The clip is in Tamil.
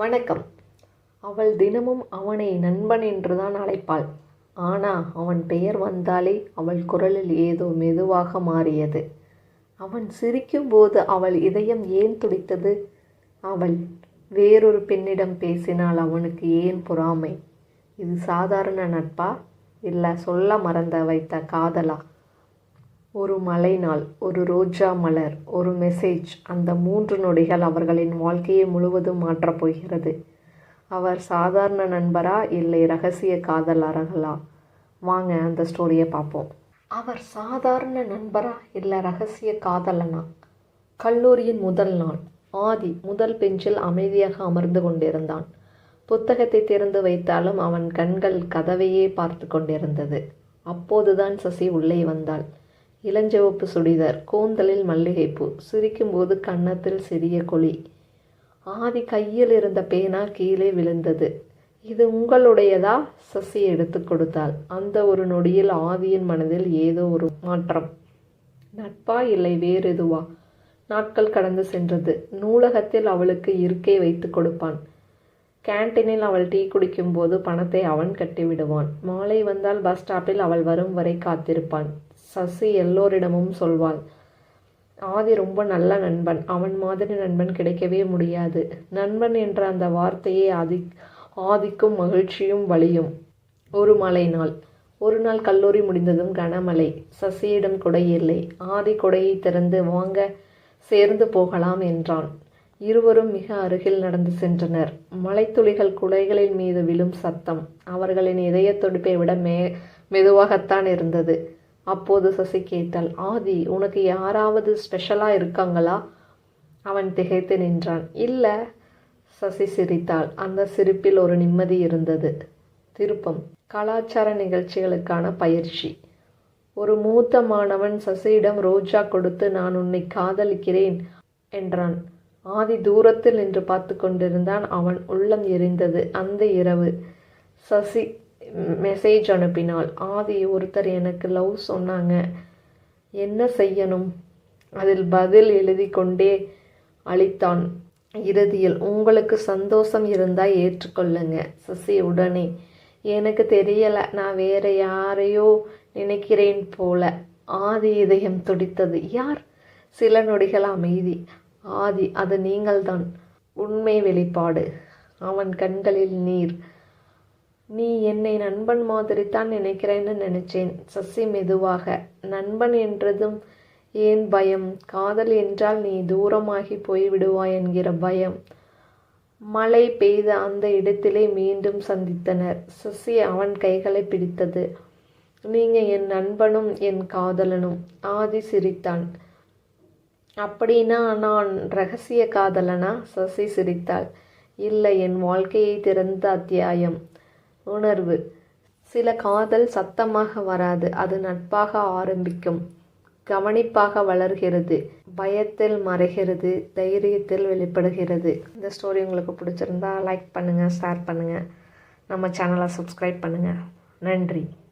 வணக்கம். அவள் தினமும் அவனை நண்பன் என்றுதான் அழைப்பாள். ஆனா அவன் பெயர் வந்தாலே அவள் குரலில் ஏதோ மெதுவாக மாறியது. அவன் சிரிக்கும்போது அவள் இதயம் ஏன் துடித்தது? அவள் வேறொரு பெண்ணிடம் பேசினால் அவனுக்கு ஏன் பொறாமை? இது சாதாரண நட்பா? இல்லை சொல்ல மறந்த வைத்த காதலா? ஒரு மழை நாள் ஒரு ரோஜா மலர் ஒரு மெசேஜ் அந்த மூன்று நொடிகள் அவர்களின் வாழ்க்கையை முழுவதும் மாற்றப் போகிறது. அவர் சாதாரண நண்பரா இல்லை ரகசிய காதலர்களா? வாங்க அந்த ஸ்டோரியை பார்ப்போம். அவர் சாதாரண நண்பரா இல்லை ரகசிய காதலனா? கல்லூரியின் முதல் நாள் ஆதி முதல் பெஞ்சில் அமைதியாக அமர்ந்து கொண்டிருந்தான். புத்தகத்தை திறந்து வைத்தாலும் அவன் கண்கள் கதவையே பார்த்து கொண்டிருந்தது. அப்போதுதான் சசி உள்ளே வந்தாள். இளஞ்சிவப்பு சுடிதார் கூந்தலில் மல்லிகைப்பூ சிரிக்கும்போது கன்னத்தில் சிறிய கொழி. ஆதி கையில் இருந்த பேனா கீழே விழுந்தது. இது உங்களுடையதா? சசி எடுத்து கொடுத்தாள். அந்த ஒரு நொடியில் ஆதியின் மனதில் ஏதோ ஒரு மாற்றம். நட்பா இல்லை வேறு எதுவா நாட்கள் கடந்து சென்றது. நூலகத்தில் அவளுக்கு இருக்கை வைத்து கொடுப்பான். கேன்டீனில் அவள் டீ குடிக்கும்போது பணத்தை அவன் கட்டிவிடுவான். மாலை வந்தால் பஸ் ஸ்டாப்பில் அவள் வரும் வரை காத்திருப்பான். சசி எல்லோரிடமும் சொல்வாள். ஆதி ரொம்ப நல்ல நண்பன். அவன் மாதிரி நண்பன் கிடைக்கவே முடியாது. நண்பன் என்ற அந்த வார்த்தையே ஆதி ஆதிக்கும் மகிழ்ச்சியும் வலியும் ஒரு மழை நாள். ஒரு நாள் கல்லூரி முடிந்ததும் கனமழை. சசியிடம் கொடை இல்லை. ஆதி கொடையை திறந்து வாங்க சேர்ந்து போகலாம் என்றான். இருவரும் மிக அருகில் நடந்து சென்றனர். மலைத்துளிகள் குடைகளின் மீது விழும் சத்தம். அவர்களின் இதய துடிப்பை விட மே மெதுவாகத்தான் இருந்தது. அப்போது சசி கேட்டாள் ஆதி உனக்கு யாராவது ஸ்பெஷலாக இருக்காங்களா? அவன் திகைத்து நின்றான். இல்லை சசி சிரித்தாள். அந்த சிரிப்பில் ஒரு நிம்மதி இருந்தது. திருப்பம். கலாச்சார நிகழ்ச்சிகளுக்கான பயிற்சி. ஒரு மூத்த மாணவன் சசியிடம் ரோஜா கொடுத்து நான் உன்னை காதலிக்கிறேன் என்றான். ஆதி தூரத்தில் நின்று பார்த்து கொண்டிருந்தான். அவன் உள்ளம் எரிந்தது. அந்த இரவு சசி மெசேஜ் அனுப்பினாள் ஆதி ஒருத்தர் எனக்கு லவ் சொன்னாங்க. என்ன செய்யணும்? அதில் பதில் எழுதி கொண்டே அளித்தான். இறுதியில் உங்களுக்கு சந்தோஷம் இருந்தால் ஏற்றுக்கொள்ளுங்க. சசி உடனே எனக்கு தெரியலை. நான் வேற யாரையோ நினைக்கிறேன் போல. ஆதி இதயம் துடித்தது. யார்? சில நொடிகள் அமைதி. ஆதி அது நீங்கள்தான். உண்மை வெளிப்பாடு. அவன் கண்களில் நீர். நீ என்னை நண்பன் மாதிரி தான் நினைக்கிறேன்னு நினைச்சேன். சசி மெதுவாக நண்பன் என்றதும் ஏன் பயம்? காதல் என்றால் நீ தூரமாகி போய்விடுவாய் என்கிற பயம். மழை பெய்த அந்த இடத்திலே மீண்டும் சந்தித்தனர். சசி அவன் கைகளை பிடித்தது. நீங்க என் நண்பனும் என் காதலனும் ஆதி சிரித்தான். அப்படின்னா நான் ரகசிய காதலனா சசி சிரித்தாள். இல்லை என் வாழ்க்கையை திறந்த அத்தியாயம். உணர்வு. சில காதல் சத்தமாக வராது அது நட்பாக ஆரம்பிக்கும். கவனிப்பாக வளர்கிறது பயத்தில் மறைகிறது தைரியத்தில் வெளிப்படுகிறது. இந்த ஸ்டோரி உங்களுக்கு பிடிச்சிருந்தா லைக் பண்ணுங்கள் ஷேர் பண்ணுங்கள் நம்ம சேனலை சப்ஸ்கிரைப் பண்ணுங்கள் நன்றி.